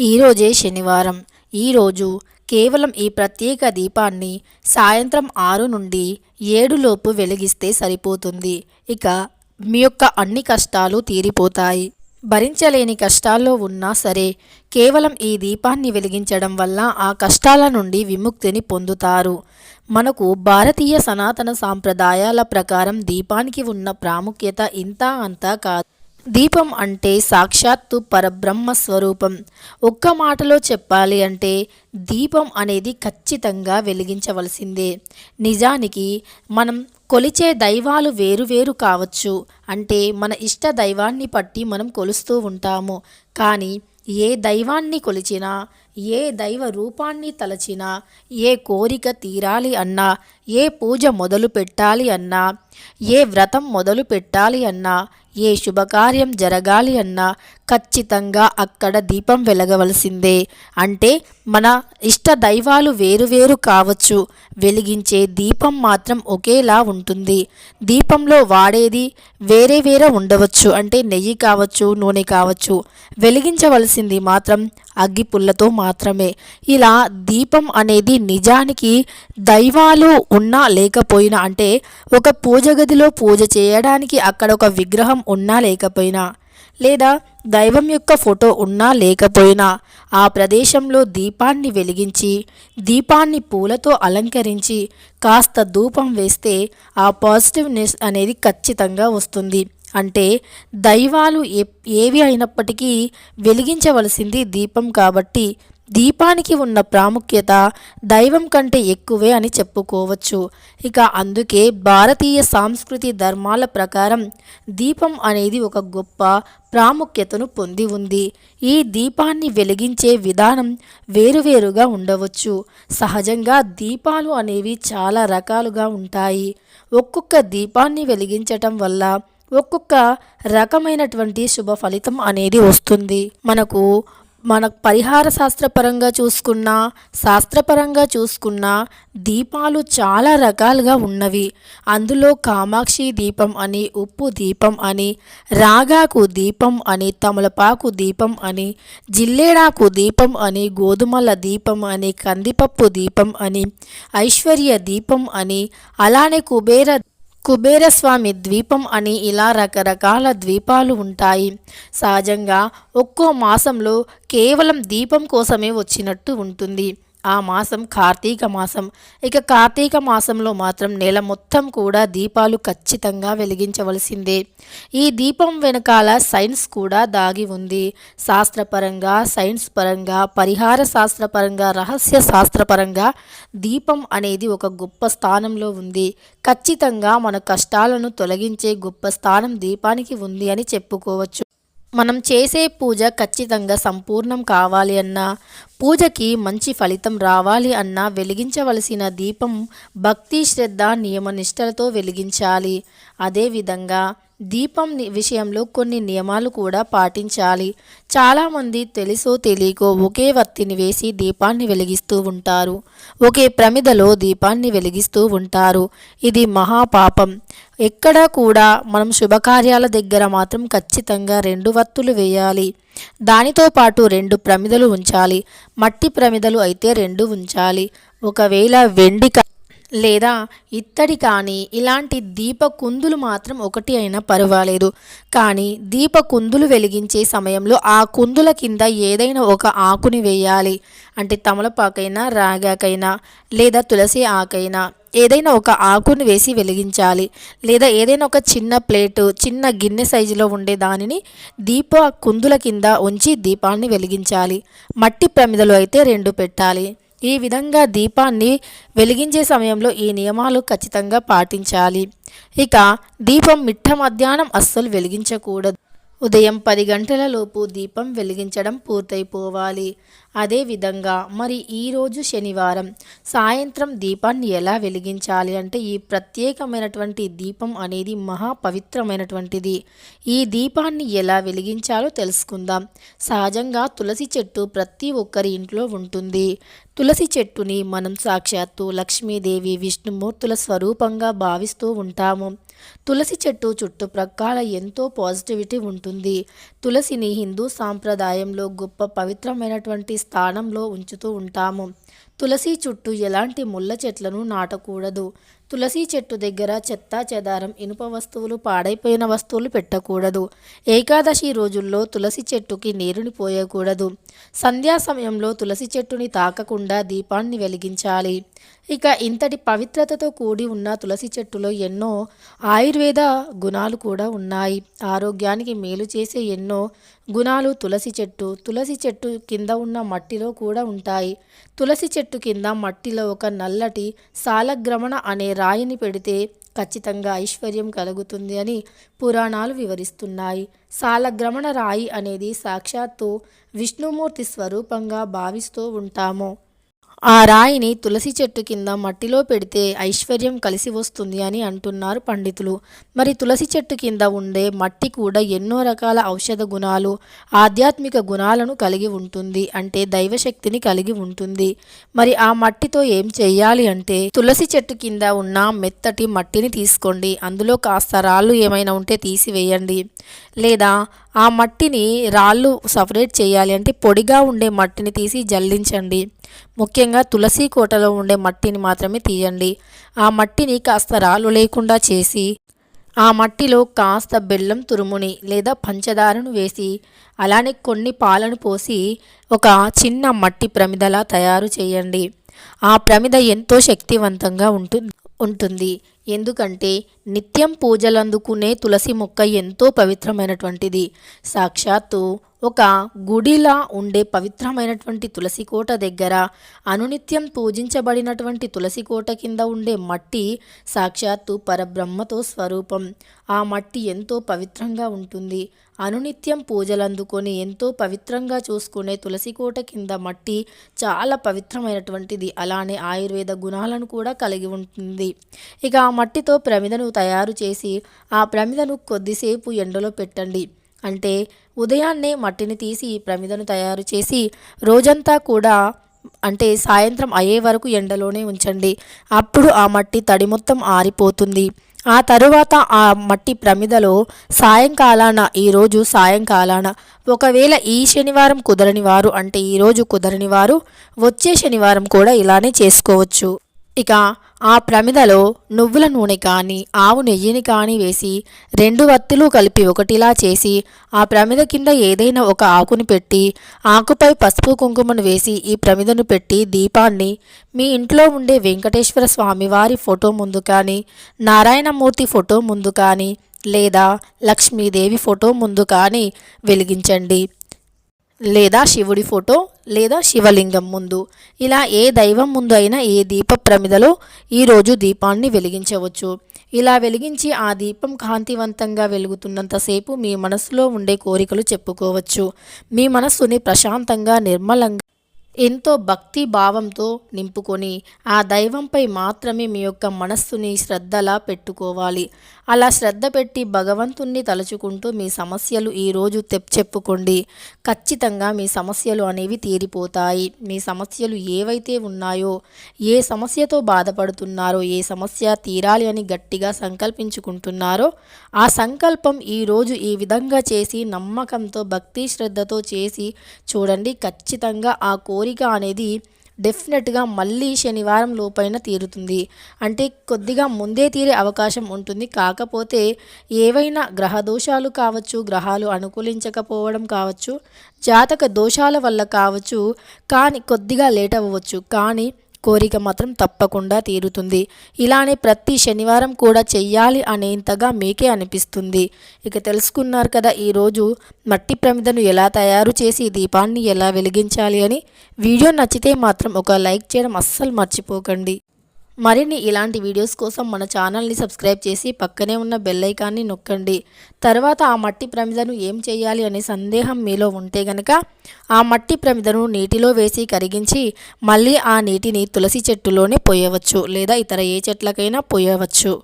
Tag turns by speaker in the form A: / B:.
A: ఈరోజే శనివారం. ఈరోజు కేవలం ఈ ప్రత్యేక దీపాన్ని సాయంత్రం ఆరు నుండి ఏడులోపు వెలిగిస్తే సరిపోతుంది. ఇక మీ యొక్క అన్ని కష్టాలు తీరిపోతాయి. భరించలేని కష్టాల్లో ఉన్నా సరే కేవలం ఈ దీపాన్ని వెలిగించడం వల్ల ఆ కష్టాల నుండి విముక్తిని పొందుతారు. మనకు భారతీయ సనాతన సాంప్రదాయాల ప్రకారం దీపానికి ఉన్న ప్రాముఖ్యత ఇంత అంతా కాదు. దీపం అంటే సాక్షాత్తు పరబ్రహ్మ స్వరూపం. ఒక్క మాటలో చెప్పాలి అంటే దీపం అనేది ఖచ్చితంగా వెలిగించవలసిందే. నిజానికి మనం కొలిచే దైవాలు వేరువేరు కావచ్చు. అంటే మన ఇష్ట దైవాన్ని బట్టి మనం కొలుస్తూ ఉంటాము. కానీ ఏ దైవాన్ని కొలిచినా ఏ దైవ రూపాన్ని తలచినా ఏ కోరిక తీరాలి అన్నా ఏ పూజ మొదలు పెట్టాలి అన్నా ఏ వ్రతం మొదలు పెట్టాలి అన్నా ఏ శుభకార్యం జరగాలి అన్నా ఖచ్చితంగా అక్కడ దీపం వెలగవలసిందే. అంటే మన ఇష్ట దైవాలు వేరువేరు కావచ్చు. వెలిగించే దీపం మాత్రం ఒకేలా ఉంటుంది. దీపంలో వాడేది వేరే వేరే ఉండవచ్చు. అంటే నెయ్యి కావచ్చు నూనె కావచ్చు. వెలిగించవలసింది మాత్రం అగ్గిపుల్లతో మాత్రమే. ఇలా దీపం అనేది నిజానికి దైవాలు ఉన్నా లేకపోయినా అంటే ఒక పూజ గదిలో పూజ చేయడానికి అక్కడ ఒక విగ్రహం ఉన్నా లేకపోయినా లేదా దైవం యొక్క ఫోటో ఉన్నా లేకపోయినా ఆ ప్రదేశంలో దీపాన్ని వెలిగించి దీపాన్ని పూలతో అలంకరించి కాస్త ధూపం వేస్తే ఆ పాజిటివ్నెస్ అనేది ఖచ్చితంగా వస్తుంది. అంటే దైవాలు ఏ ఏవి అయినప్పటికీ వెలిగించవలసింది దీపం కాబట్టి దీపానికి ఉన్న ప్రాముఖ్యత దైవం కంటే ఎక్కువే అని చెప్పుకోవచ్చు. ఇక అందుకే భారతీయ సాంస్కృతి ధర్మాల ప్రకారం దీపం అనేది ఒక గొప్ప ప్రాముఖ్యతను పొంది ఉంది. ఈ దీపాన్ని వెలిగించే విధానం వేరువేరుగా ఉండవచ్చు. సహజంగా దీపాలు అనేవి చాలా రకాలుగా ఉంటాయి. ఒక్కొక్క దీపాన్ని వెలిగించటం వల్ల ఒక్కొక్క రకమైనటువంటి శుభ ఫలితం అనేది వస్తుంది. మనకు మన పరిహార శాస్త్రపరంగా చూసుకున్నా శాస్త్రపరంగా చూసుకున్నా దీపాలు చాలా రకాలుగా ఉన్నవి. అందులో కామాక్షి దీపం అని ఉప్పు దీపం అని రాగాకు దీపం అని తమలపాకు దీపం అని జిల్లేడాకు దీపం అని గోధుమల దీపం అని కందిపప్పు దీపం అని ఐశ్వర్య దీపం అని అలానే కుబేర కుబేరస్వామి ద్వీపం అని ఇలా రకరకాల ద్వీపాలు ఉంటాయి. సహజంగా ఒక్కో మాసంలో కేవలం దీపం కోసమే వచ్చినట్టు ఉంటుంది. ఆ మాసం కార్తీక మాసం. ఇక కార్తీక మాసంలో మాత్రం నెల మొత్తం కూడా దీపాలు ఖచ్చితంగా వెలిగించవలసిందే. ఈ దీపం వెనకాల సైన్స్ కూడా దాగి ఉంది. శాస్త్రపరంగా సైన్స్ పరంగా పరిహార శాస్త్రపరంగా రహస్య శాస్త్రపరంగా దీపం అనేది ఒక గొప్ప స్థానంలో ఉంది. ఖచ్చితంగా మన కష్టాలను తొలగించే గొప్ప స్థానం దీపానికి ఉంది అని చెప్పుకోవచ్చు. మనం చేసే పూజ ఖచ్చితంగా సంపూర్ణం కావాలి అన్నా పూజకి మంచి ఫలితం రావాలి అన్నా వెలిగించవలసిన దీపం భక్తి శ్రద్ధ నియమనిష్టలతో వెలిగించాలి. అదేవిధంగా దీపం విషయంలో కొన్ని నియమాలు కూడా పాటించాలి. చాలామంది తెలుసో తెలియకో ఒకే వత్తిని వేసి దీపాన్ని వెలిగిస్తూ ఉంటారు. ఒకే ప్రమిదలో దీపాన్ని వెలిగిస్తూ ఉంటారు. ఇది మహాపాపం. ఎక్కడ కూడా మనం శుభకార్యాల దగ్గర మాత్రం ఖచ్చితంగా రెండు వత్తులు వేయాలి. దానితో పాటు రెండు ప్రమిదలు ఉంచాలి. మట్టి ప్రమిదలు అయితే రెండు ఉంచాలి. ఒకవేళ వెండి లేదా ఇత్తడి కానీ ఇలాంటి దీప కుందులు మాత్రం ఒకటి అయినా పర్వాలేదు. కానీ దీప కుందులు వెలిగించే సమయంలో ఆ కుందుల కింద ఏదైనా ఒక ఆకుని వేయాలి. అంటే తమలపాకైనా రాగాకైనా లేదా తులసి ఆకైనా ఏదైనా ఒక ఆకుని వేసి వెలిగించాలి. లేదా ఏదైనా ఒక చిన్న ప్లేటు చిన్న గిన్నె సైజులో ఉండే దానిని దీప కుందుల కింద ఉంచి దీపాన్ని వెలిగించాలి. మట్టి ప్రమిదలు అయితే రెండు పెట్టాలి. ఈ విధంగా దీపాన్ని వెలిగించే సమయంలో ఈ నియమాలు ఖచ్చితంగా పాటించాలి. ఇక దీపం మిట్ట మధ్యాహ్నం అస్సలు వెలిగించకూడదు. ఉదయం పది గంటల లోపు దీపం వెలిగించడం పూర్తయిపోవాలి. అదేవిధంగా మరి ఈరోజు శనివారం సాయంత్రం దీపాన్ని ఎలా వెలిగించాలి అంటే ఈ ప్రత్యేకమైనటువంటి దీపం అనేది మహా పవిత్రమైనటువంటిది. ఈ దీపాన్ని ఎలా వెలిగించాలో తెలుసుకుందాం. సహజంగా తులసి చెట్టు ప్రతి ఒక్కరి ఇంట్లో ఉంటుంది. తులసి చెట్టుని మనం సాక్షాత్తు లక్ష్మీదేవి విష్ణుమూర్తుల స్వరూపంగా భావిస్తూ ఉంటాము. తులసి చెట్టు చుట్టుప్రక్కల ఎంతో పాజిటివిటీ ఉంటుంది. తులసిని హిందూ సాంప్రదాయంలో గొప్ప పవిత్రమైనటువంటి స్థానంలో ఉంచుతూ ఉంటాము. తులసి చుట్టూ ఎలాంటి ముళ్ళ చెట్లను నాటకూడదు. తులసి చెట్టు దగ్గర చెత్త చెదారం ఇనుప వస్తువులు పాడైపోయిన వస్తువులు పెట్టకూడదు. ఏకాదశి రోజుల్లో తులసి చెట్టుకి నీరుని పోయకూడదు. సంధ్యా సమయంలో తులసి చెట్టుని తాకకుండా దీపాన్ని వెలిగించాలి. ఇక ఇంతటి పవిత్రతతో కూడి ఉన్న తులసి చెట్టులో ఎన్నో ఆయుర్వేద గుణాలు కూడా ఉన్నాయి. ఆరోగ్యానికి మేలు చేసే ఎన్నో గుణాలు తులసి చెట్టు. తులసి చెట్టు కింద ఉన్న మట్టిలో కూడా ఉంటాయి. తులసి చెట్టు కింద మట్టిలో ఒక నల్లటి సాలగ్రమణ అనే రాయిని పెడితే ఖచ్చితంగా ఐశ్వర్యం కలుగుతుంది అని పురాణాలు వివరిస్తున్నాయి. సాలగ్రమణ రాయి అనేది సాక్షాత్తు విష్ణుమూర్తి స్వరూపంగా భావిస్తూ ఉంటాము. ఆ రాయిని తులసి చెట్టు కింద మట్టిలో పెడితే ఐశ్వర్యం కలిసి వస్తుంది అని అంటున్నారు పండితులు. మరి తులసి చెట్టు కింద ఉండే మట్టి కూడా ఎన్నో రకాల ఔషధ గుణాలు ఆధ్యాత్మిక గుణాలను కలిగి ఉంటుంది అంటే దైవశక్తిని కలిగి ఉంటుంది. మరి ఆ మట్టితో ఏం చేయాలి అంటే తులసి చెట్టు కింద ఉన్న మెత్తటి మట్టిని తీసుకోండి. అందులో కాస్త రాళ్ళు ఏమైనా ఉంటే తీసివేయండి. లేదా ఆ మట్టిని రాళ్ళు సపరేట్ చేయాలి అంటే పొడిగా ఉండే మట్టిని తీసి జల్లించండి. ముఖ్యంగా తులసి కోటలో ఉండే మట్టిని మాత్రమే తీయండి. ఆ మట్టిని కాస్త రాళ్ళు లేకుండా చేసి ఆ మట్టిలో కాస్త బెల్లం తురుముని లేదా పంచదారను వేసి అలానే కొన్ని పాలను పోసి ఒక చిన్న మట్టి ప్రమిదలా తయారు చేయండి. ఆ ప్రమిద ఎంతో శక్తివంతంగా ఉంటుంది ఉంటుంది. ఎందుకంటే నిత్యం పూజలందుకునే తులసి మొక్క ఎంతో పవిత్రమైనటువంటిది. సాక్షాత్తు ఒక గుడిలా ఉండే పవిత్రమైనటువంటి తులసి కోట దగ్గర అనునిత్యం పూజించబడినటువంటి తులసి కోట కింద ఉండే మట్టి సాక్షాత్తు పరబ్రహ్మతో స్వరూపం. ఆ మట్టి ఎంతో పవిత్రంగా ఉంటుంది. అనునిత్యం పూజలందుకొని ఎంతో పవిత్రంగా చూసుకునే తులసి కోట కింద మట్టి చాలా పవిత్రమైనటువంటిది. అలానే ఆయుర్వేద గుణాలను కూడా కలిగి ఉంటుంది. ఇక ఆ మట్టితో ప్రమిదను తయారు చేసి ఆ ప్రమిదను కొద్దిసేపు ఎండలో పెట్టండి. అంటే ఉదయాన్నే మట్టిని తీసి ప్రమిదను తయారు చేసి రోజంతా కూడా అంటే సాయంత్రం అయ్యే వరకు ఎండలోనే ఉంచండి. అప్పుడు ఆ మట్టి తడి మొత్తం ఆరిపోతుంది. ఆ తరువాత ఆ మట్టి ప్రమిదలో సాయంకాలాన ఈరోజు సాయంకాలాన ఒకవేళ ఈ శనివారం కుదరని వారు అంటే ఈరోజు కుదరని వారు వచ్చే శనివారం కూడా ఇలానే చేసుకోవచ్చు. ఇక ఆ ప్రమిదలో నువ్వుల నూనె కానీ ఆవు నెయ్యిని కానీ వేసి రెండు వత్తులు కలిపి ఒకటిలా చేసి ఆ ప్రమిద కింద ఏదైనా ఒక ఆకుని పెట్టి ఆకుపై పసుపు కుంకుమను వేసి ఈ ప్రమిదను పెట్టి దీపాన్ని మీ ఇంట్లో ఉండే వెంకటేశ్వర స్వామి వారి ఫోటో ముందు కానీ నారాయణమూర్తి ఫోటో ముందు కానీ లేదా లక్ష్మీదేవి ఫోటో ముందు కానీ వెలిగించండి. లేదా శివుడి ఫోటో లేదా శివలింగం ముందు. ఇలా ఏ దైవం ముందు అయినా ఏ దీప ప్రమిదలో ఈరోజు దీపాన్ని వెలిగించవచ్చు. ఇలా వెలిగించి ఆ దీపం కాంతివంతంగా వెలుగుతున్నంతసేపు మీ మనసులో ఉండే కోరికలు చెప్పుకోవచ్చు. మీ మనస్సుని ప్రశాంతంగా నిర్మలంగా ఎంతో భక్తి భావంతో నింపుకొని ఆ దైవంపై మాత్రమే మీ యొక్క మనస్సుని శ్రద్ధలా పెట్టుకోవాలి. అలా శ్రద్ధ పెట్టి భగవంతుణ్ణి తలుచుకుంటూ మీ సమస్యలు ఈరోజు తెప్ చెప్పుకోండి. ఖచ్చితంగా మీ సమస్యలు అనేవి తీరిపోతాయి. మీ సమస్యలు ఏవైతే ఉన్నాయో ఏ సమస్యతో బాధపడుతున్నారో ఏ సమస్య తీరాలి అని గట్టిగా సంకల్పించుకుంటున్నారో ఆ సంకల్పం ఈరోజు ఈ విధంగా చేసి నమ్మకంతో భక్తి శ్రద్ధతో చేసి చూడండి. ఖచ్చితంగా ఆ కోరిక అనేది డెఫినెట్గా మళ్ళీ శనివారం లోపైన తీరుతుంది. అంటే కొద్దిగా ముందే తీరే అవకాశం ఉంటుంది. కాకపోతే ఏవైనా గ్రహ దోషాలు కావచ్చు గ్రహాలు అనుకూలించకపోవడం కావచ్చు జాతక దోషాల వల్ల కావచ్చు కానీ కొద్దిగా లేట్ అవ్వచ్చు. కానీ కోరిక మాత్రం తప్పకుండా తీరుతుంది. ఇలానే ప్రతి శనివారం కూడా చెయ్యాలి అనేంతగా మీకే అనిపిస్తుంది. ఇక తెలుసుకున్నారు కదా ఈరోజు మట్టి ప్రమిదను ఎలా తయారు చేసి దీపాన్ని ఎలా వెలిగించాలి అని. వీడియో నచ్చితే మాత్రం ఒక లైక్ చేయడం అస్సలు మర్చిపోకండి. మరిన్ని ఇలాంటి వీడియోస్ కోసం మన ఛానల్ని సబ్స్క్రైబ్ చేసి పక్కనే ఉన్న బెల్లైకాన్ని నొక్కండి. తర్వాత ఆ మట్టి ప్రమిదను ఏం చేయాలి అనే సందేహం మీలో ఉంటే గనక ఆ మట్టి ప్రమిదను నీటిలో వేసి కరిగించి మళ్ళీ ఆ నీటిని తులసి చెట్టులోనే పోయవచ్చు లేదా ఇతర ఏ చెట్లకైనా పోయవచ్చు.